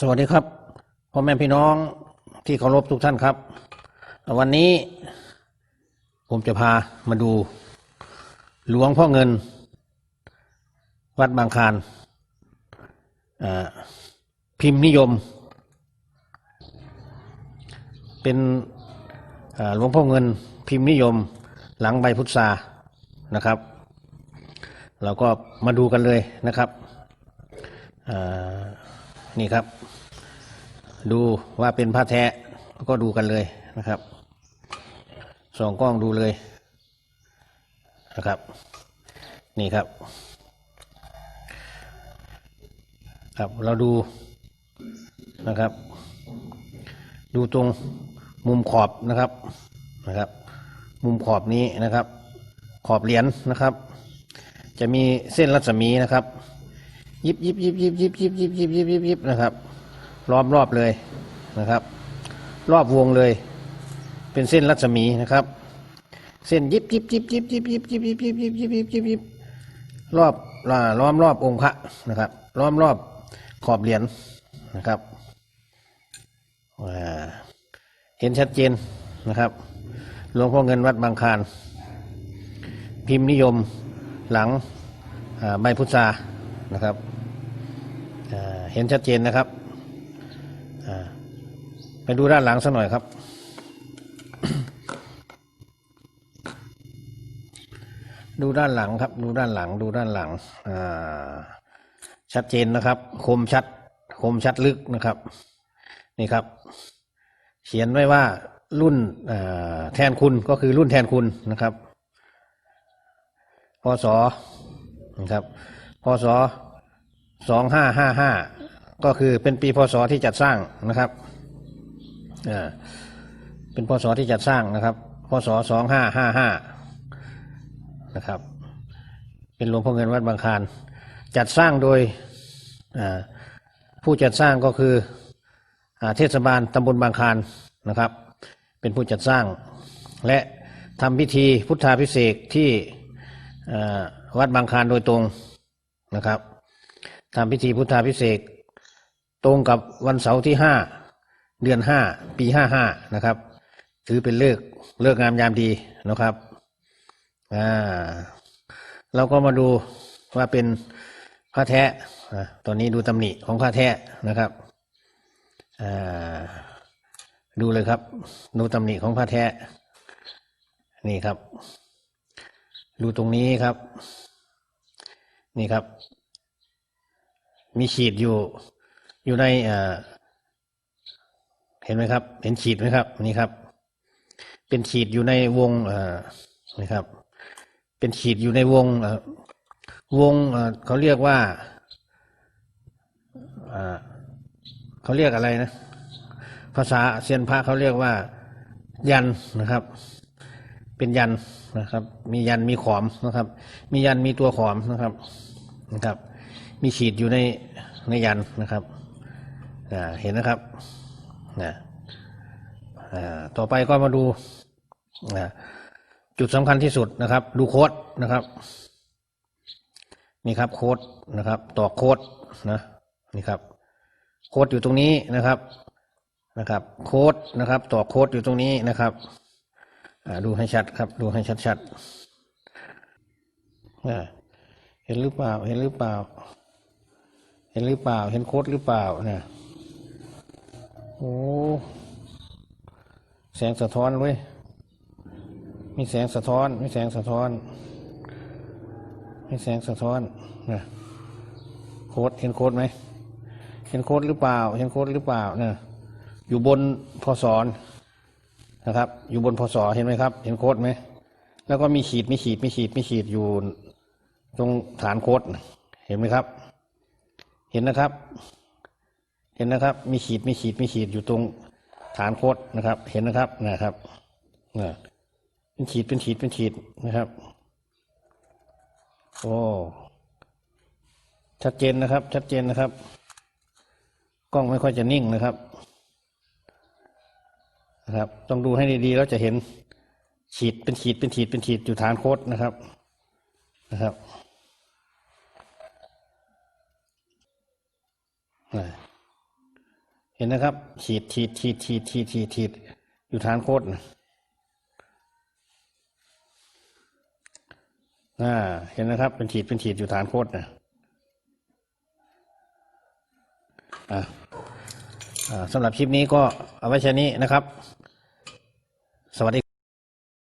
สวัสดีครับพ่อแม่พี่น้องที่เคารพทุกท่านครับ วันนี้ผมจะพามาดู หลวงพ่อเงิน วัดบางคานพิมพ์นิยม เป็นหลวงพ่อเงินพิมพ์นิยมหลังใบพุทรานะครับ เราก็มาดูกันเลยนะครับอ่า นี่ครับ ดูว่าเป็นผ้าแท้ก็ดูกันเลยนะครับส่องกล้องดูเลยนะครับ นี่ครับ ครับเราดูนะครับ ดูตรงมุมขอบนะครับนะครับ มุมขอบนี้นะครับ ขอบเหรียญนะครับ จะมีเส้นรัศมีนะครับ ยิบยิบยิบยิบยิบยิบยิบยิบยิบยิบยิบนะครับล้อมรอบเลยนะครับ รอบวงเลย เป็นเส้นรัศมีนะครับ เส้นยิบยิบยิบยิบยิบยิบยิบยิบยิบยิบยิบยิบยิบยิบรอบอ่าล้อมรอบองค์พระนะครับล้อมรอบขอบเหรียญนะครับเห็นชัดเจนนะครับหลวงพ่อเงินวัดบางคานพิมพ์นิยมหลังใบพุทรานะครับ เห็นชัดเจนนะครับไปดูด้านหลังสักหน่อยครับ ดูด้านหลังครับ ดูด้านหลัง ดูด้านหลังชัดเจนนะครับ คมชัด คมชัดลึกนะครับ นี่ครับ เขียนไว้ว่ารุ่นแทนคุณก็คือรุ่นแทนคุณนะครับพศนะครับพศ สองห้าห้าห้าก็คือเป็นปีพศที่จัดสร้างนะครับอ่าเป็นพศที่จัดสร้างนะครับ พศสองห้าห้าห้านะครับ เป็นหลวงพ่อเงินวัดบางคานจัดสร้างโดยผู้จัดสร้างก็คืออเทศบาลตำบลบางคานนะครับ เป็นผู้จัดสร้าง และทำพิธีพุทธาพิเศษที่วัดบางคานโดยตรงนะครับ ทำพิธีพุทธาพิเศษตรงกับวันเสาร์ที่ห้าเดือนห้าปีห้าห้านะครับ ถือเป็นเลิกเลิกงามยามดีนะครับอ่าเราก็มาดูว่าเป็นผ้าแท้ตัวนี้ดูตำหนิของผ้าแท้นะครับอ่าดูเลยครับ ดูตำหนิของผ้าแท้ นี่ครับ ดูตรงนี้ครับ นี่ครับ มีขีดอยู่อยู่ในเห็นไหมครับ เห็นขีดไหมครับนี่ครับ เป็นขีดอยู่ในวงนี่ครับ เป็นขีดอยู่ในวงวงเขาเรียกว่าเขาเรียกอะไรนะ ภาษาเซียนพระเขาเรียกว่า ยันนะครับ เป็นยันนะครับ มียันมีขอมนะครับ มียันมีตัวขอมนะครับนะครับ มีขีดอยู่ในในยันนะครับเห็นนะครับนะต่อไปก็มาดูจุดสำคัญที่สุดนะครับ ดูโค้ดนะครับ นี่ครับโค้ดนะครับ ต่อโค้ดนะนี่ครับ โค้ดอยู่ตรงนี้นะครับนะครับ โค้ดนะครับ ต่อโค้ดอยู่ตรงนี้นะครับดูให้ชัดครับ ดูให้ชัดๆอ่าเห็นหรือเปล่าเห็นหรือเปล่า ห็นหรือเปล่า เห็นโค้ดหรือเปล่าเนี่ยโอ้แสงสะท้อนเว้ยมีแสงสะท้อนมีแสงสะท้อนมีแสงสะท้อนนะโค้ดเห็นโค้ดไหมเห็นโค้ดหรือเปล่า เห็นโค้ดหรือเปล่าเนี่ยอยู่บนพอสอนนะครับ อยู่บนพศเห็นไหมครับ เห็นโค้ดไหมแล้วก็มีขีดมีขีดมีขีดมีขีดอยู่ตรงฐานโค้ดเห็นไหมครับ ห็นนะครับ เห็นนะครับ มีขีดมีขีดมีขีดอยู่ตรงฐานโคดนะครับ เห็นนะครับนะครับเนี่ยเป็นขีดเป็นขีดเป็นขีดนะครับโอ้ชัดเจนนะครับ ชัดเจนนะครับ กล้องไม่ค่อยจะนิ่งนะครับนะครับ ต้องดูให้ดีๆแล้วจะเห็นขีดเป็นขีดเป็นขีดเป็นขีดอยู่ฐานโคดนะครับนะครับ เห็นนะครับฉีดฉีดฉีดฉีดฉีดฉีดฉีดอยู่ฐานโคตรอ่าเห็นนะครับ เป็นฉีดเป็นฉีดอยู่ฐานโคตรนะสำหรับคลิปนี้ก็เอาไว้แค่นี้นะครับ สวัสดี